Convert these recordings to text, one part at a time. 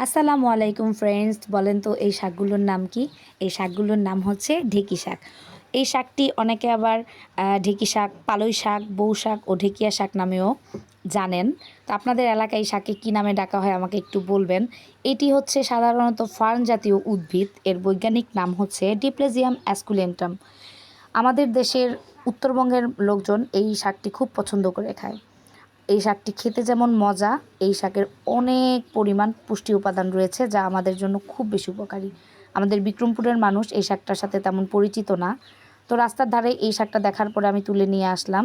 আসসালামু আলাইকুম ফ্রেন্ডস বলেন তো এই শাকগুলোর নাম কি? এই শাকগুলোর নাম হচ্ছে ঢেকি শাক। এই শাকটি অনেকে আবার ঢেকি শাক, পালই শাক, বউ শাক ও ঢেকিয়া শাক নামেও জানেন। তো আপনাদের এলাকায় শাকে কী নামে ডাকা হয় আমাকে একটু বলবেন। এটি হচ্ছে সাধারণত ফার্ন জাতীয় উদ্ভিদ। এর বৈজ্ঞানিক নাম হচ্ছে ডিপ্লেজিয়াম অ্যাসকুলেন্টাম। আমাদের দেশের উত্তরবঙ্গের লোকজন এই শাকটি খুব পছন্দ করে খায়। এই শাকটি খেতে যেমন মজা, এই শাকের অনেক পরিমাণ পুষ্টি উপাদান রয়েছে যা আমাদের জন্য খুব বেশি উপকারী। আমাদের বিক্রমপুরের মানুষ এই শাকটার সাথে তেমন পরিচিত না। তো রাস্তার ধারে এই শাকটা দেখার পরে আমি তুলে নিয়ে আসলাম।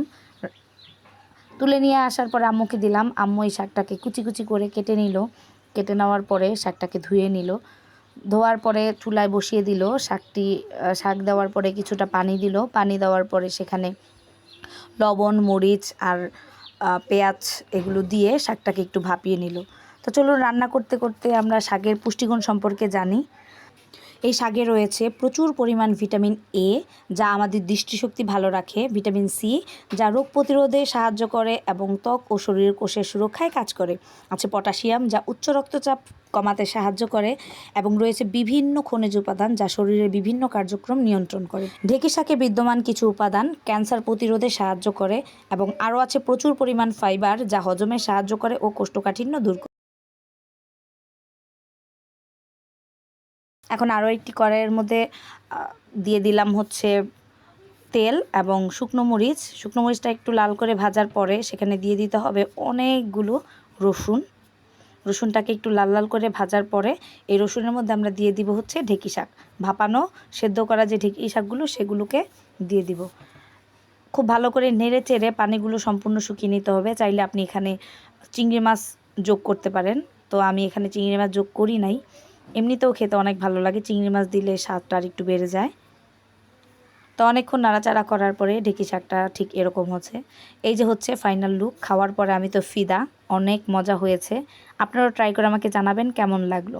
তুলে নিয়ে আসার পরে আম্মুকে দিলাম। আম্মু এই শাকটাকে কুচি কুচি করে কেটে নিল। কেটে নেওয়ার পরে শাকটাকে ধুয়ে নিল। ধোয়ার পরে চুলায় বসিয়ে দিল। শাকটি শাক দেওয়ার পরে কিছুটা পানি দিল। পানি দেওয়ার পরে সেখানে লবণ, মরিচ আর পেঁয়াজ এগুলো দিয়ে শাকটাকে একটু ভাপিয়ে নিল। তো চলুন রান্না করতে করতে আমরা শাকের পুষ্টিগুণ সম্পর্কে জানি। এই শাকে রয়েছে প্রচুর পরিমাণ ভিটামিন এ যা আমাদের দৃষ্টিশক্তি ভালো রাখে, ভিটামিন সি যা রোগ প্রতিরোধে সাহায্য করে এবং ত্বক ও শরীরের কোষের সুরক্ষায় কাজ করে। আছে পটাশিয়াম, যা উচ্চ রক্তচাপ কমাতে সাহায্য করে এবং রয়েছে বিভিন্ন খনিজ উপাদান, যা শরীরের বিভিন্ন কার্যক্রম নিয়ন্ত্রণ করে। ঢেঁকি শাকে বিদ্যমান কিছু উপাদান ক্যান্সার প্রতিরোধে সাহায্য করে এবং আরও আছে প্রচুর পরিমাণ ফাইবার, যা হজমে সাহায্য করে ও কোষ্ঠকাঠিন্য দূর এখন আরও একটি কড়াইয়ের মধ্যে দিয়ে দিলাম হচ্ছে তেল এবং শুকনো মরিচ। শুকনো মরিচটা একটু লাল করে ভাজার পরে সেখানে দিয়ে দিতে হবে অনেকগুলো রসুন। রসুনটাকে একটু লাল লাল করে ভাজার পরে এই রসুনের মধ্যে আমরা দিয়ে দিব হচ্ছে ঢেঁকি শাক। ভাপানো, সেদ্ধ করা যে ঢেঁকি শাকগুলো সেগুলোকে দিয়ে দিব। খুব ভালো করে নেড়ে চেড়ে পানিগুলো সম্পূর্ণ শুকিয়ে নিতে হবে। চাইলে আপনি এখানে চিংড়ি মাছ যোগ করতে পারেন। তো আমি এখানে চিংড়ি মাছ যোগ করি নাই। এমনিতেও খেতে অনেক ভালো লাগে। চিংড়ি মাছ দিলে স্বাদটা আর একটু বেড়ে যায়। তো অনেকক্ষণ নাড়াচাড়া করার পরে ঢেঁকি শাকটা ঠিক এরকম হচ্ছে। এই যে হচ্ছে ফাইনাল লুক খাওয়ার পরে আমি তো ফিদা, অনেক মজা হয়েছে। আপনারাও ট্রাই করে আমাকে জানাবেন কেমন লাগল।